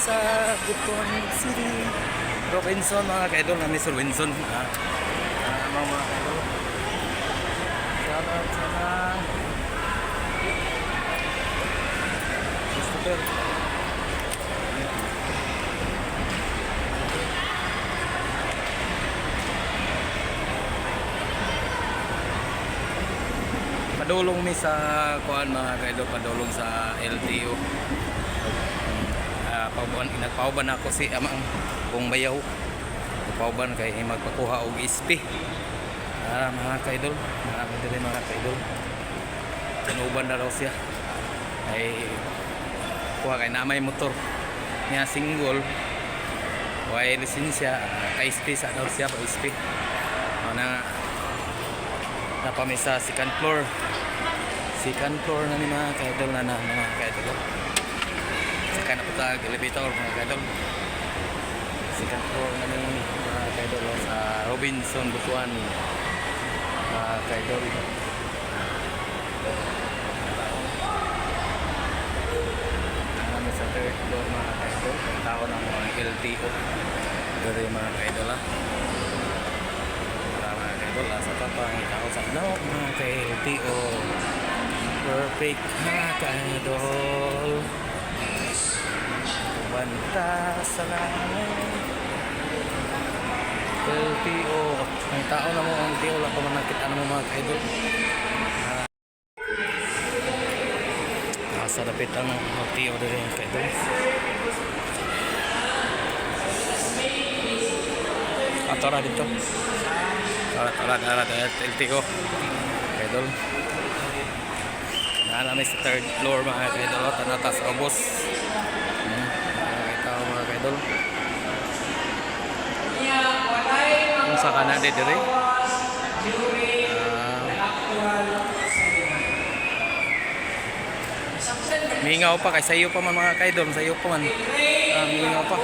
sa Butuan City. Robinson mga kaidol na Mr. Winson. Ah, ah, mga mga kaidol. Shout out sana. Christopher. Padulong mi sa kuan mga kaidol, padulong sa LTO. Pauban, nagpauban ako si amang kung bayaw. Nagpauban kay magpakuha og ispi. Ah, mga kaidol, mga kaidol, mga kaidol. Tinuban na raw siya. Ay kuha kay na may motor niya single. Way lisensya, kay ispi sa daw siya pa ispi. Ano na napamisa second floor second floor na ni mga kaidol na na mga kaidol saka na po tag elevator mga kaidol second floor na ni mga kaidol sa Robinson Butuan mga kaidol namin sa third floor mga kaidol ang tao ng mga LTO dari mga kaidol ah para mga kaidol ah, sa papang tao sa ano mga ka-LTO perfect. Mga ka-idol banta sa langit LTO ang tao na mo ang LTO lang man nakita na mo mga ka-idol Ah, sa dapit ang LTO din mga ka-idol Ah, tara dito. Tara, tara, tara, LTO. Idol. Nga namin sa third floor mga kaidol. Tanatas obos. Kaidol. Kung sa kanan di dire. Ah. mingaw pa kay sayo pa man mga kaidol, sayo pa man. Ah, mingaw pa.